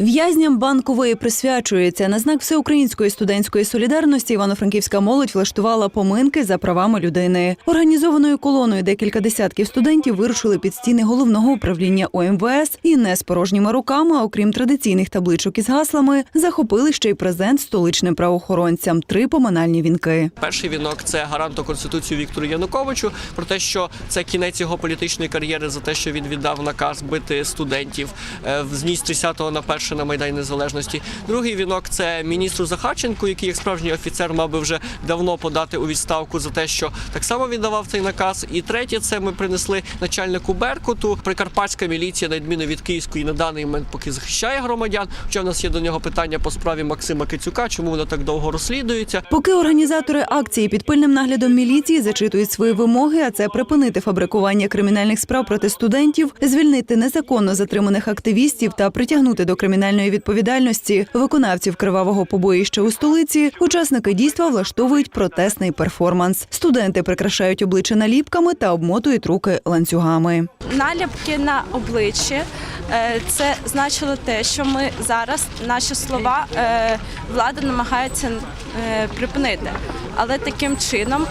В'язням банкової присвячується на знак всеукраїнської студентської солідарності. Івано-Франківська молодь влаштувала поминки за правами людини. Організованою колоною декілька десятків студентів вирушили під стіни головного управління ОМВС і не з порожніми руками, окрім традиційних табличок із гаслами, захопили ще й презент столичним правоохоронцям три поминальні вінки. Перший вінок це гаранту конституції Віктору Януковичу про те, що це кінець його політичної кар'єри за те, що він віддав наказ бити студентів з ніч 10-го на перше на майдані незалежності. Другий вінок це міністру Захарченку, який як справжній офіцер мав би вже давно подати у відставку за те, що так само віддавав цей наказ. І третє, це ми принесли начальнику Беркуту. Прикарпатська міліція, на відміну від київської, на даний момент поки захищає громадян. Хоча в нас є до нього питання по справі Максима Кицюка, чому вона так довго розслідується. Поки організатори акції під пильним наглядом міліції зачитують свої вимоги, а це припинити фабрикування кримінальних справ проти студентів, звільнити незаконно затриманих активістів та притягнути до кримінальної відповідальності виконавців кривавого побоїща у столиці. Учасники дійства влаштовують протестний перформанс. Студенти прикрашають обличчя наліпками та обмотують руки ланцюгами. наліпки на обличчі. е, Це значило те, що ми зараз наші слова е, влада намагається е, припинити. Але таким чином,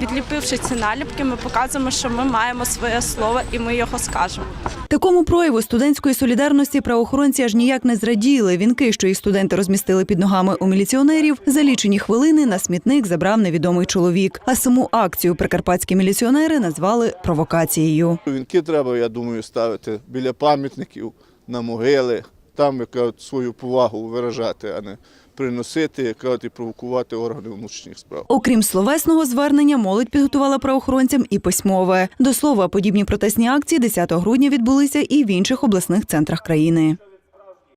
відліпивши ці наліпки, ми показуємо, що ми маємо своє слово і ми його скажемо. Такому прояву студентської солідарності правоохоронці аж ніяк не зраділи. Вінки, що їх студенти розмістили під ногами у міліціонерів, за лічені хвилини на смітник забрав невідомий чоловік. А саму акцію прикарпатські міліціонери назвали провокацією. Вінки треба, я думаю, ставити біля пам'ятників, на могили, там яка от свою повагу виражати, а не приносити, яка от і провокувати органи внутрішніх справ. Окрім словесного звернення, молодь підготувала правоохоронцям і письмове. До слова, подібні протестні акції 10 грудня відбулися і в інших обласних центрах країни.